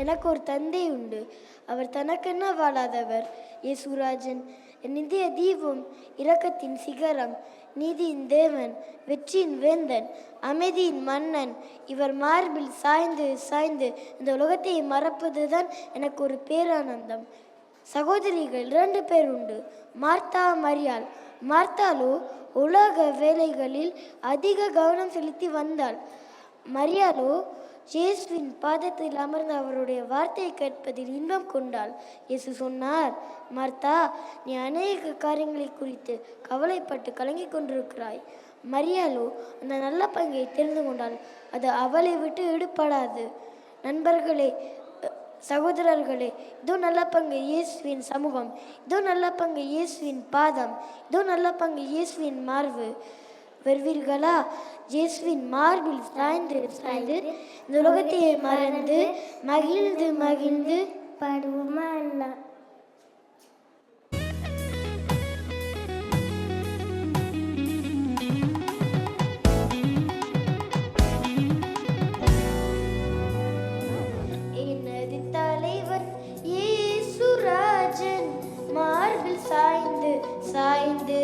எனக்கு ஒரு தந்தை உண்டு அவர் தனக்கென்ன வாழாதவர்? இயேசுராஜன் என் நிதிய தீபம் இரக்கத்தின் சிகரம் நீதியின் தேவன் வெற்றியின் வேந்தன் அமைதியின் மன்னன் இவர் மார்பில் சாய்ந்து சாய்ந்து இந்த உலகத்தை மறப்பதுதான் எனக்கு ஒரு பேரானந்தம். சகோதரிகள் இரண்டு பேர் உண்டு. மார்த்தா மரியாள். மார்த்தாலோ உலக வேலைகளில் அதிக கவனம் செலுத்தி வந்தாள். மரியாலோ இயேசுவின் பாதத்தில் அமர்ந்து அவருடைய வார்த்தையை கேட்பதில் இன்பம் கொண்டாள். இயேசு சொன்னார் மார்த்தா நீ அநேக காரியங்களை குறித்து கவலைப்பட்டு கலங்கிக் கொண்டிருக்கிறாய். மரியாளோ அந்த நல்ல பங்கை தெரிந்து கொண்டாள். அது அவளை விட்டு ஈடுபடாது நண்பர்களே சகோதரர்களே இதோ நல்ல பங்கு இயேசுவின் சமூகம். இதோ நல்ல பங்கு இயேசுவின் பாதம். இதோ நல்ல பங்கு இயேசுவின் மார்பு. வருவீர்களா? இயேசுவின் மார்பில் சாய்ந்து சாய்ந்து இந்த உலகத்தையே மறந்து மகிழ்ந்து மகிழ்ந்து பாடுவோமா? எல்லாம் சாய்ந்து சாய்ந்து